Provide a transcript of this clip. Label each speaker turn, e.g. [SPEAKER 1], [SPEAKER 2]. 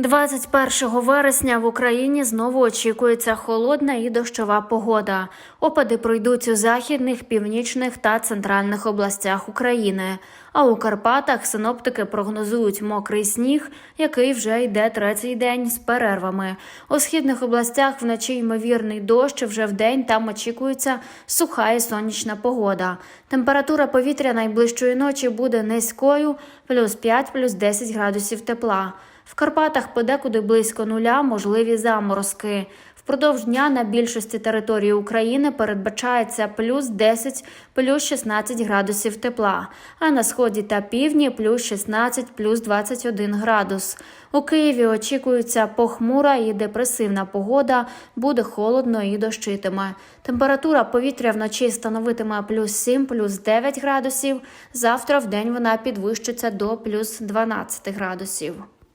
[SPEAKER 1] 21 вересня в Україні знову очікується холодна і дощова погода. Опади пройдуть у західних, північних та центральних областях України. А у Карпатах синоптики прогнозують мокрий сніг, який вже йде третій день з перервами. У східних областях вночі ймовірний дощ. Вже вдень там очікується суха і сонячна погода. Температура повітря найближчої ночі буде низькою, плюс 5, плюс 10 градусів тепла. В Карпатах подекуди близько нуля можливі заморозки. Впродовж дня на більшості території України передбачається плюс 10, плюс 16 градусів тепла, а на сході та півдні плюс 16, плюс 21 градус. У Києві очікується похмура і депресивна погода, буде холодно і дощитиме. Температура повітря вночі становитиме плюс 7, плюс 9 градусів. Завтра в день вона підвищиться до плюс 12 градусів.